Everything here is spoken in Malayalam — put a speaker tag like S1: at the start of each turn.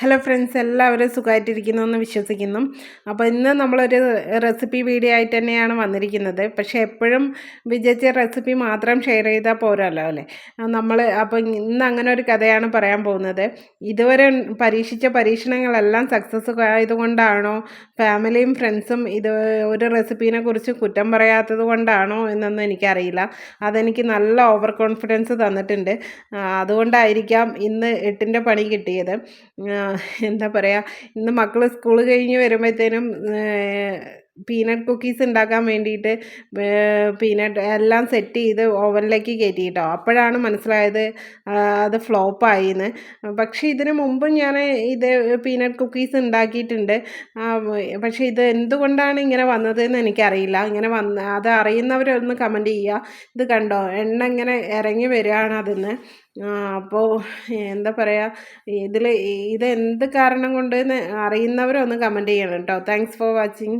S1: ഹലോ ഫ്രണ്ട്സ് എല്ലാവരും സുഖമായിട്ടിരിക്കുന്നു എന്ന് വിശ്വസിക്കുന്നു. അപ്പോൾ ഇന്ന് നമ്മളൊരു റെസിപ്പി വീഡിയോ ആയിട്ട് തന്നെയാണ് വന്നിരിക്കുന്നത്. പക്ഷേ എപ്പോഴും വിജയിച്ച റെസിപ്പി മാത്രം ഷെയർ ചെയ്താൽ പോരല്ലോ അല്ലേ? നമ്മൾ അപ്പോൾ ഇന്ന് അങ്ങനെ ഒരു കഥയാണ് പറയാൻ പോകുന്നത്. ഇതുവരെ പരീക്ഷിച്ച പരീക്ഷണങ്ങളെല്ലാം സക്സസ് ആയതുകൊണ്ടാണോ? ഫാമിലിയും ഫ്രണ്ട്സും ഇത് ഒരു റെസിപ്പീനെ കുറിച്ച് കുറ്റം പറയാത്തത് കൊണ്ടാണോ എന്നൊന്നും എനിക്കറിയില്ല. അതെനിക്ക് നല്ല ഓവർ കോൺഫിഡൻസ് തന്നിട്ടുണ്ട് അതുകൊണ്ടായിരിക്കാം ഇന്ന് എട്ടിന്റെ പണി കിട്ടിയത്. എന്താ പറയുക ഇന്ന് മക്കൾ സ്കൂൾ കഴിഞ്ഞ് വരുമ്പോഴത്തേനും പീനട്ട് കുക്കീസ് ഉണ്ടാക്കാൻ വേണ്ടിയിട്ട് പീനട്ട് എല്ലാം സെറ്റ് ചെയ്ത് ഓവനിലേക്ക് കയറ്റി കേട്ടോ അപ്പോഴാണ് മനസ്സിലായത് അത് ഫ്ലോപ്പായി എന്ന് പക്ഷേ ഇതിന് മുമ്പ് ഞാൻ ഇത് പീനട്ട് കുക്കീസ് ഉണ്ടാക്കിയിട്ടുണ്ട് പക്ഷേ ഇത് എന്തുകൊണ്ടാണ് ഇങ്ങനെ വന്നതെന്ന് എനിക്കറിയില്ല. ഇങ്ങനെ വന്ന് അത് അറിയുന്നവരൊന്ന് കമന്റ് ചെയ്യുക ഇത് കണ്ടോ? എണ്ണ ഇങ്ങനെ ഇറങ്ങി വരികയാണ് അതിന്ന്. അപ്പോൾ എന്താ പറയുക ഇതിൽ ഇത് എന്ത് കാരണം കൊണ്ട് അറിയുന്നവരൊന്ന് കമന്റ് ചെയ്യണം കേട്ടോ താങ്ക്സ് ഫോർ വാച്ചിങ്